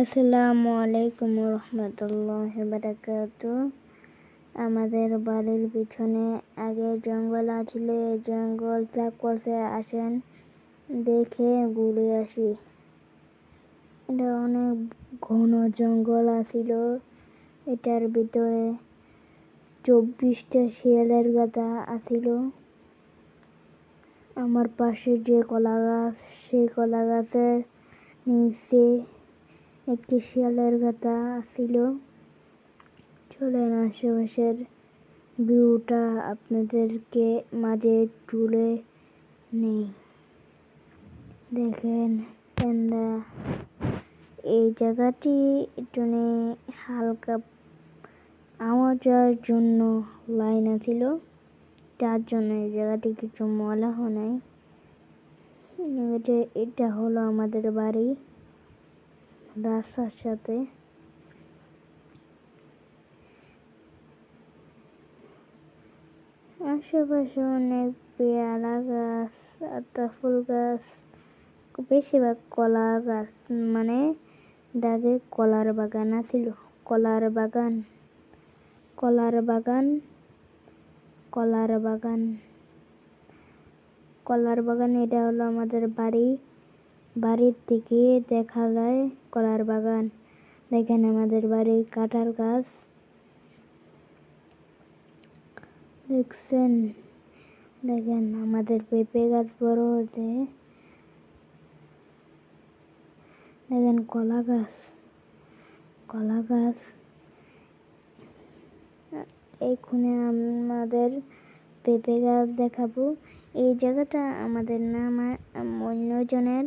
আসসালামু আলাইকুম রহমতুল্লাহ বারাকাত। আমাদের বাড়ির পিছনে আগে জঙ্গল আছিল জঙ্গল সাফ করতে আসেন, দেখে ঘুরে আসি। এটা অনেক ঘন জঙ্গল আছিল, এটার ভিতরে চব্বিশটা শিয়ালের গাদা আছিল। আমার পাশে যে কলা গাছ সেই কলা গাছের নিচে একটি শিয়ালের গাদা আছিল চলেন আশেপাশের ভিউটা আপনাদেরকে মাঝে তুলে নেই। দেখেন, কেন্দা। এই জায়গাটি একটু হালকা আওয়াজের জন্য লাইন আছিল। তার জন্য এই জায়গাটি কিছু ময়লা হয় এটা হলো আমাদের বাড়ি। রাস্তার সাথে আশেপাশে অনেক পেয়ারা গাছ আতা ফুল গাছ বেশিরভাগ কলা গাছ মানে দাগে কলার বাগান আছিল কলার বাগান কলার বাগান কলার বাগান কলার বাগান এটা হলো আমাদের বাড়ি বাড়ির থেকে দেখা যায় কলার বাগান। দেখেন আমাদের বাড়ির কাঁঠাল গাছ। দেখছেন? দেখেন আমাদের পেঁপে গাছ বড় হতে দেখেন কলা গাছ। কলা গাছ। এখানে আমাদের পেঁপে গাছ দেখাবো। এই জায়গাটা আমাদের নাম অন্যজনের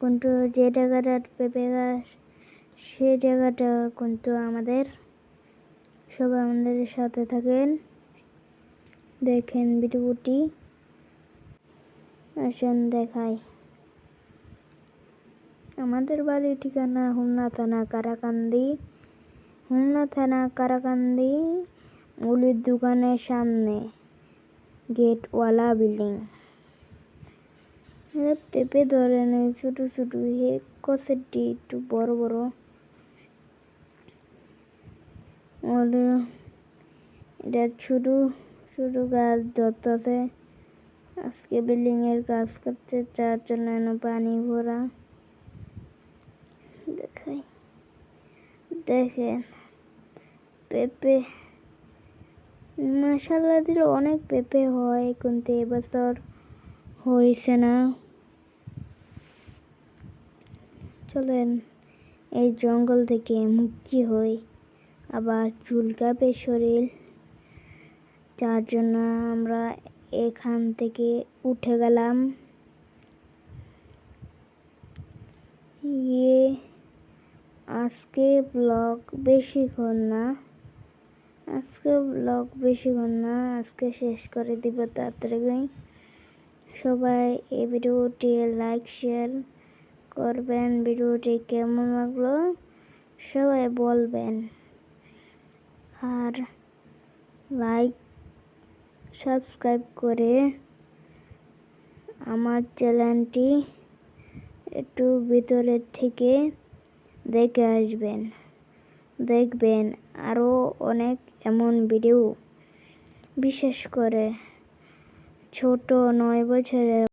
কিন্তু যে জায়গাটার পেঁপে গাছ, সে জায়গাটা কিন্তু আমাদের সবাই আমাদের সাথে থাকেন। দেখেন ভিডিওটি। আসেন দেখাই। আমাদের বাড়ির ঠিকানা হুমনা থানা কারাকান্দি। হুমনা থানা কারাকান্দি, মুলির দোকানের সামনে গেটওয়ালা বিল্ডিং। পেঁপে ধরে নেই, ছোটো ছোটো। হে, কষেরটি একটু বড় বড়। এটা ছোটো ছোটো গাছ ধরতেছে। আজকে বিল্ডিং এর কাজ করছে, চার জন্য পানি ভরা। দেখাই, দেখেন, পেঁপে। মাসাল্লা দিলে অনেক পেঁপে হয় কিন্তু এবছর হয়েছে না। চলেন, এই জঙ্গল থেকে মুক্তি হই। আবার চুলকাবে শরীর। যার জন্য আমরা এখান থেকে উঠে গেলাম। ইয়ে আজকে ব্লগ বেশিক্ষণ না। আজকে ব্লগ বেশিক্ষণ না, আজকে শেষ করে দিব তাড়াতাড়ি। সবাই এই ভিডিওটি লাইক, শেয়ার করবেন। ভিডিওটি কেমন লাগল? সবাই বলবেন। আর লাইক, সাবস্ক্রাইব করে আমার চ্যানেলটি একটু ভিতরের থেকে দেখে আসবেন। দেখবেন আরও অনেক এমন ভিডিও বিশেষ করে ছোট নয় বছরের